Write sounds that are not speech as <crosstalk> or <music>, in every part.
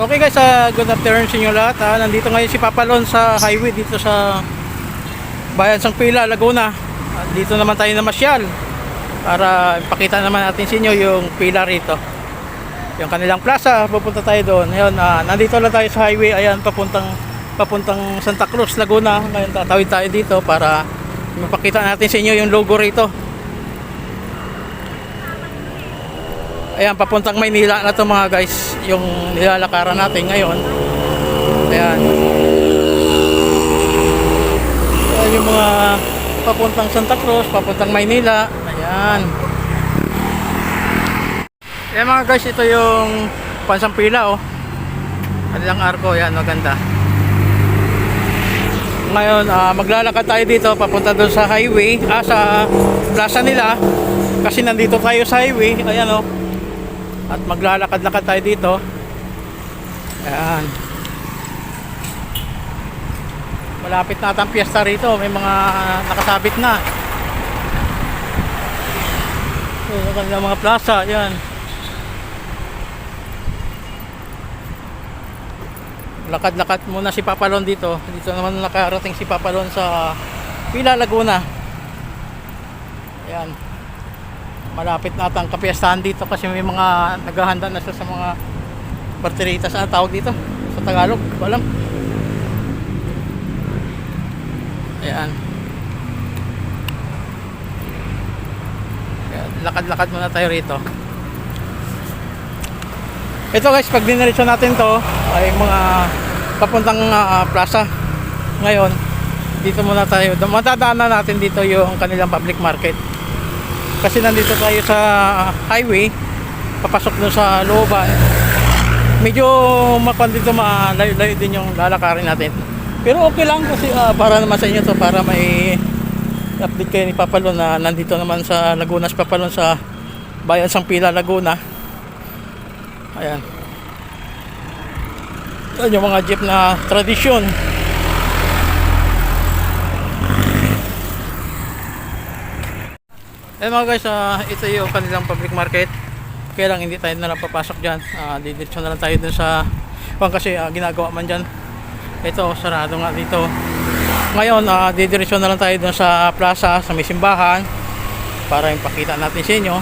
Okay guys, ah, good afternoon sa inyo lahat. ah. Nandito ngayon si Papalon sa highway dito sa Bayan Sang Pila, Laguna. Dito naman tayo na masyal para ipakita naman natin sa inyo yung pila rito. Yung kanilang plaza, pupunta tayo doon. Ngayon, ah, nandito lang tayo sa highway. Ayan, papuntang papuntang Santa Cruz, Laguna. Ngayon, tatawid tayo dito para mapakita natin sa inyo yung logo rito. Ayan, papuntang Maynila na to mga guys, yung nilalakaran natin ngayon. Ayan. Ayan yung mga papuntang Santa Cruz, papuntang Maynila. Ayan. Ayan mga guys, ito yung pansang pila oh. Kanilang arko, ayan, maganda. Ngayon, ah, maglalakad tayo dito papunta doon sa highway, ah, sa plaza nila. Kasi nandito tayo sa highway, ayan oh. At maglalakad-lakad tayo dito. Ayan. Malapit na ang piyesta rito. May mga nakasabit na. So, yung kanilang mga plaza. Ayan. Lakad-lakad muna si Papalon dito. Dito naman nakarating si Papalon sa Pila Laguna. Ayan malapit na ang kapiyastahan dito kasi may mga naghahanda na siya sa mga barteritas na tawag dito? Sa Tagalog walang ayan. Ayan, lakad-lakad muna tayo rito. Ito guys pag diniretso natin to ay mga papuntang ah, plaza. Ngayon dito muna tayo. Matadaanan natin dito yung kanilang public market kasi nandito tayo sa highway papasok doon sa looban medyo mapan dito malayo-layo din yung lalakarin natin. Pero okay lang kasi ah, para naman sa inyo to para may update kayo ni Papalon na nandito naman sa Laguna si Papalon sa Bayan Sang Pila, Laguna. Ayan. Yan yung mga jeep na tradisyon Eh mga guys, ah, ito yung kanilang public market. Kaya lang hindi tayo na lang papasok dyan. Uh, didiretso na lang tayo dun sa kung kasi ah, ginagawa man dyan. Ito, sarado nga dito. Ngayon, uh, didiretso na lang tayo dun sa plaza, sa may simbahan para ipakita natin sa inyo.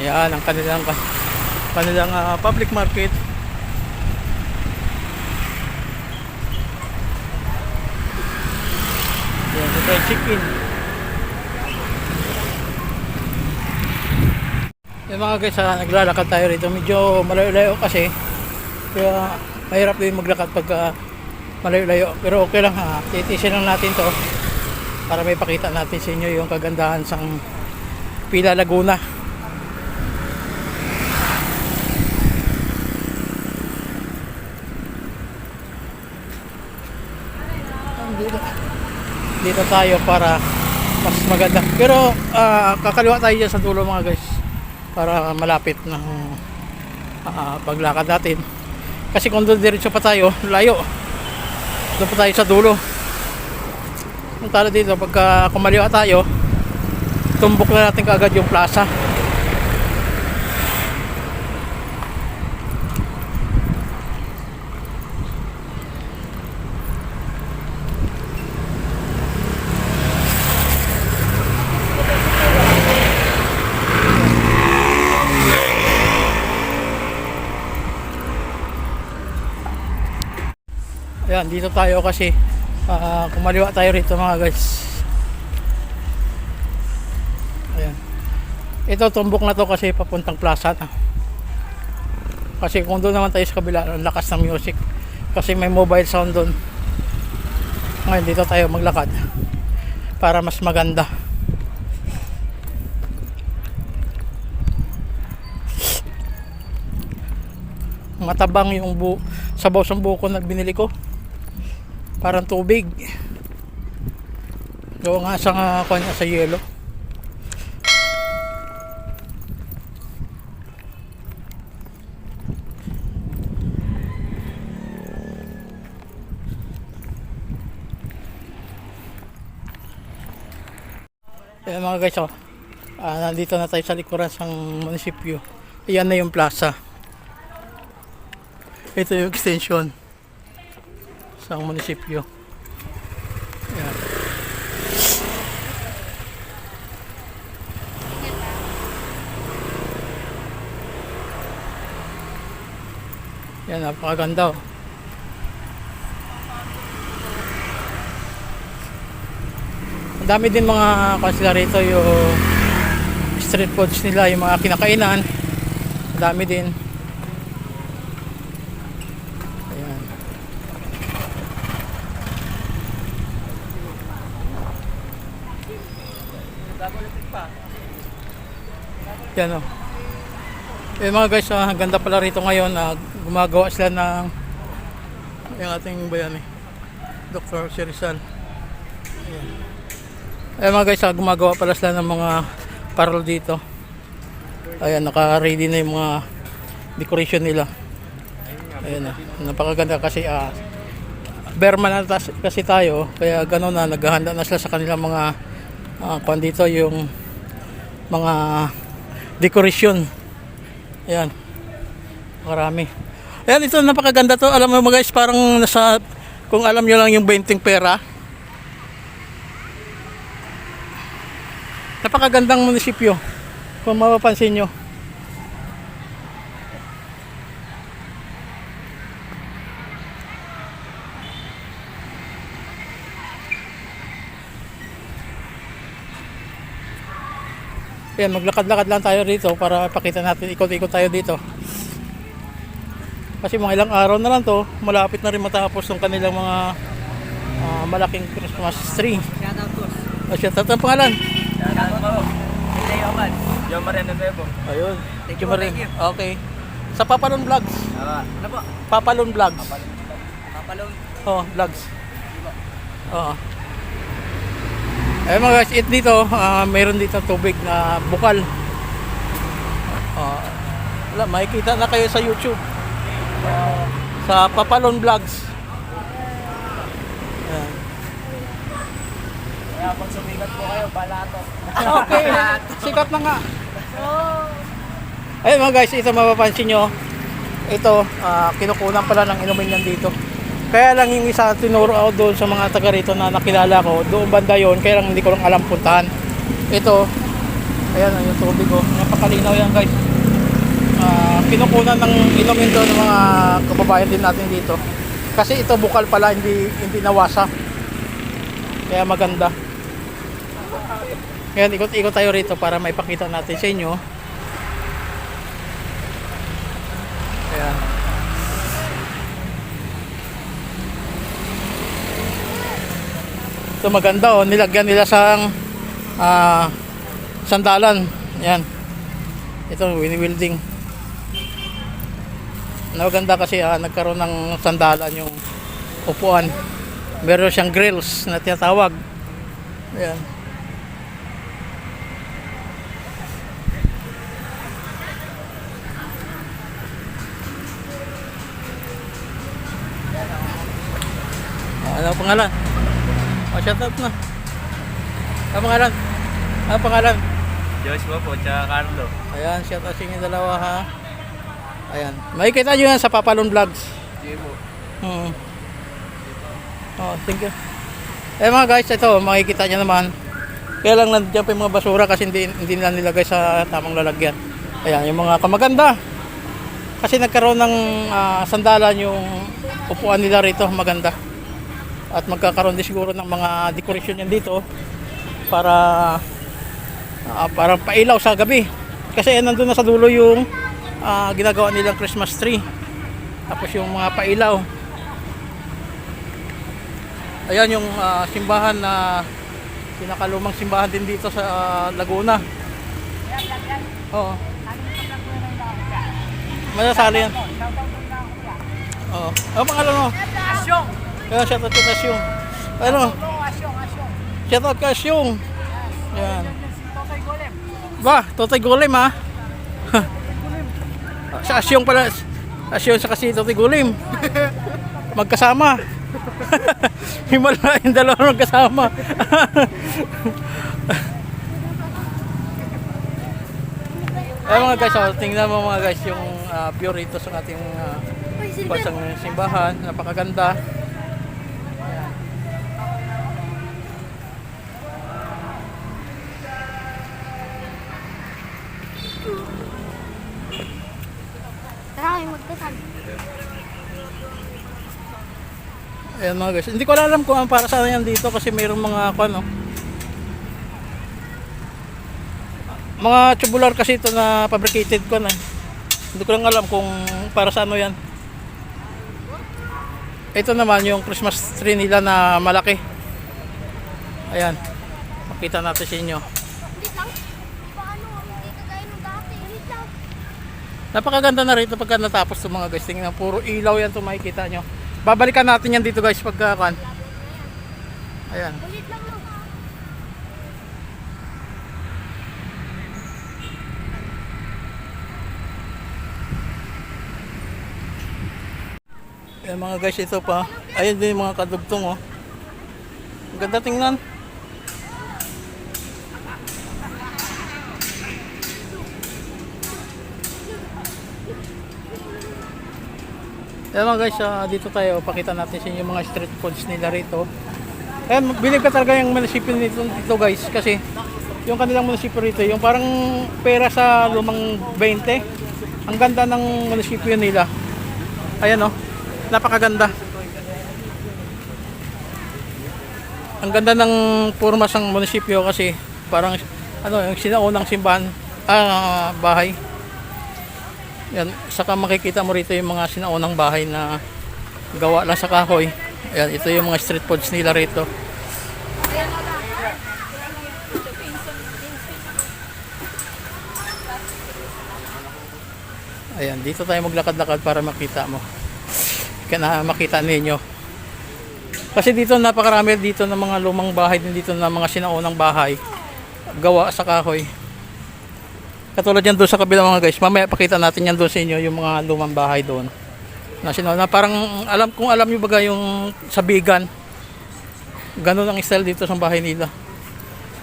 Ayan, ang kanilang kanilang ah, public market. Yung chicken. Yung mga guys, ah, naglalakad tayo rito. Medyo malayo-layo kasi. Kaya mahirap din maglakad pag ah, malayo-layo. Pero okay lang ha. Titisin lang natin to para may pakita natin sa inyo yung kagandahan sa Pila Laguna. Dito, dito tayo para mas maganda. Pero ah, kakaliwa tayo dyan sa dulo mga guys para malapit ng ah, paglakad natin. Kasi kung doon diretso pa tayo, layo. Doon pa tayo sa dulo. Kung tayo dito, pagka kumaliwa tayo, tumbok na natin kaagad yung plaza. Ayan, dito tayo kasi ah, kumaliwa tayo rito mga guys. Ayan. Ito tumbok na to kasi papuntang plaza na. Kasi kung doon naman tayo sa kabila, ang lakas ng music. Kasi may mobile sound doon. Ngayon dito tayo maglakad para mas maganda. Matabang yung bu sabaw sa buko na binili ko parang tubig gawa nga sa nga kanya sa yelo Ayan mga guys oh. Ah, nandito na tayo sa likuran ng munisipyo. Ayan na yung plaza. Ito yung extension sa munisipyo. Ayan. Yan, napakaganda oh. Ang dami din mga kansila rito yung street foods nila, yung mga kinakainan. Ang dami din. Ayan. Yan o. Eh mga guys, ah, ang ganda pala rito ngayon na gumagawa sila ng yung ating bayan eh. Dr. Si Rizal. Ayan mga guys, ah, gumagawa pala sila ng mga parol dito. Ayan, naka-ready na yung mga decoration nila. Ayan na, napakaganda kasi ah, Berman na kasi tayo, kaya gano'n na, naghahanda na sila sa kanilang mga uh, kung dito yung mga decoration. Ayan, marami. Ayan, ito napakaganda to. Alam mo mga guys, parang nasa, kung alam nyo lang yung 20 pera, Napakagandang munisipyo. Kung mapapansin nyo. Yan, maglakad-lakad lang tayo dito para pakita natin, ikot-ikot tayo dito. Kasi mga ilang araw na lang to, malapit na rin matapos ng kanilang mga ah, malaking Christmas tree. Shoutout po. O siya, tatang pangalan? Shoutout po. Hindi Oman. Yo Mariano po. Ayun. Thank you, you. Okay. Sa Papalon Vlogs. Ano po? Papalon Vlogs. Papalong. Oh, vlogs. Oo. Eh mga guys, it dito, ah, mayroon dito tubig na bukal. Oh, wala, makikita na kayo sa YouTube. Ah, sa Papalon Vlogs. Ayan. Kaya pag sumikat po kayo, balato. Okay, sikat na nga. Ayun mga guys, ito mapapansin nyo. Ito, ah, kinukunan pala ng inumin yan dito. Kaya lang yung isa tinuro ako doon sa mga taga rito na nakilala ko, doon banda yon kaya lang hindi ko lang alam puntahan. Ito, ayan yung tubig ko. Napakalinaw yan guys. Ah, kinukunan ng inumin doon ng mga kababayan din natin dito. Kasi ito bukal pala, hindi, hindi nawasa. Kaya maganda. Ngayon, ikot-ikot tayo rito para maipakita natin sa inyo. Ito maganda oh, nilagyan nila sa ah, sandalan. Yan. Ito, wini-wielding. Maganda kasi ah, nagkaroon ng sandalan yung upuan. Meron siyang grills na tinatawag. Ayan. Ah, Ano ang pangalan? Shout out na. Ang pangalan? Ang pangalan? Joshua po, tsaka Carlo. Ayan, shout out sa inyo dalawa ha. Ayan. Makikita nyo yan sa Papalon Vlogs. Sige po. Hmm. Oh, thank you. Eh mga guys, ito, makikita nyo naman. Kaya lang nandiyan pa yung mga basura kasi hindi, hindi nila nilagay sa tamang lalagyan. Ayan, yung mga kamaganda. Kasi nagkaroon ng ah, sandalan yung upuan nila rito, maganda. At magkakaroon din siguro ng mga decoration yan dito para ah, para pailaw sa gabi. Kasi nandun na sa dulo yung ah, ginagawa nilang Christmas tree. Tapos yung mga pailaw. Ayan yung ah, simbahan na pinakalumang simbahan din dito sa ah, Laguna. Oo. Masasali yan. Oo. Ano pangalan mo? Asyong! Kaya shout out kay Kasyong. Ano? Asyong, asyong. Shout out Kasyong. Yan. Totoy Golem. Ba, Totoy Golem ha. <laughs> sa Asyong pala. Asyong sa kasi Totoy Golem. <laughs> Magkasama. <laughs> Himala yung dalawa magkasama. Ayan mga guys, oh, tingnan mo mga guys yung uh, view rito sa ating uh, basang simbahan. Napakaganda. Tara kayo magdasal. Ayan mga guys. Hindi ko alam kung ano para saan yan dito kasi mayroong mga ano. Mga tubular kasi ito na fabricated ko na. Hindi ko lang alam kung para sa ano yan. Ito naman yung Christmas tree nila na malaki. Ayan. Makita natin sa inyo. Napakaganda na rito pagka natapos itong mga guys. Tingnan, puro ilaw yan ito makikita nyo. Babalikan natin yan dito guys pagka kan. Ayan. Ayan mga guys, ito pa. Ayun din yung mga kadugtong oh. Ang ganda tingnan. Ayan mga guys, ah, dito tayo. Pakita natin sa inyo mga street foods nila rito. Ayan, bilib ka talaga yung munisipyo nito, dito guys. Kasi yung kanilang munisipyo rito, yung parang pera sa lumang 20. Ang ganda ng munisipyo nila. Ayan oh. Napakaganda. Ang ganda ng purmas ng munisipyo kasi parang ano yung sinaunang simbahan ah, bahay. Yan, saka makikita mo rito yung mga sinaunang bahay na gawa lang sa kahoy. Ayan, ito yung mga street foods nila rito. Ayan, dito tayo maglakad-lakad para makita mo. Kaya na makita ninyo. Kasi dito napakarami dito ng mga lumang bahay din dito ng mga sinaunang bahay gawa sa kahoy. Katulad yan doon sa kabila mga guys. Mamaya pakita natin yan doon sa inyo yung mga lumang bahay doon. Na sinauna na parang alam kung alam niyo baga yung sabigan. Ganun ang style dito sa bahay nila.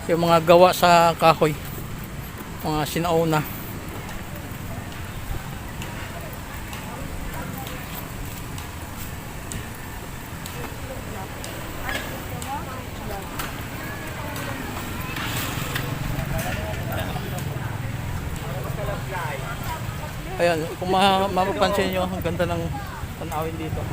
Yung mga gawa sa kahoy. Mga sinauna. Ayan, kung ma mapapansin nyo, ang ganda ng tanawin dito.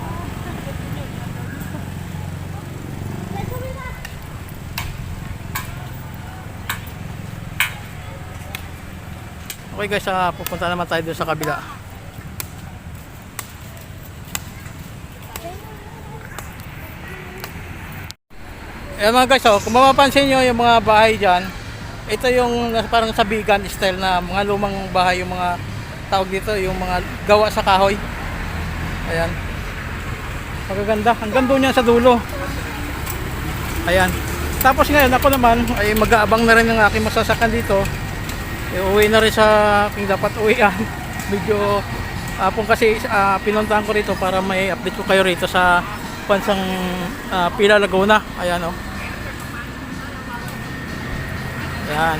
Okay guys, ah, pupunta naman tayo doon sa kabila. Ayan mga guys, oh, kung mapapansin nyo yung mga bahay dyan, ito yung parang sabigan style na mga lumang bahay, yung mga tawag dito, yung mga gawa sa kahoy. Ayan. Magaganda. Hanggang doon yan sa dulo. Ayan. Tapos ngayon, ako naman ay mag-aabang na rin ng aking masasakan dito. E, uwi na rin sa aking dapat uwian. <laughs> Medyo apong kasi ah, pinuntahan ko rito para may update ko kayo rito sa pansang ah, Pila Laguna. Ayan o. Ayan.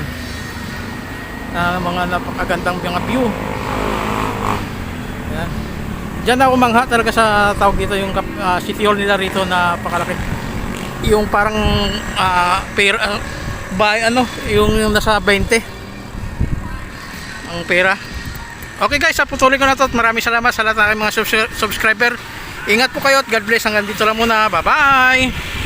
Na mga napakagandang mga view. Diyan ako mangha talaga sa tawag dito yung ah, city hall nila rito na pakalaki. Yung parang uh, pera ah, by ano, yung, yung nasa 20 ang pera. Okay guys, putuloy ko na to at maraming salamat sa lahat ng mga subs- subscriber. Ingat po kayo at God bless. Hanggang dito lang muna. Bye-bye!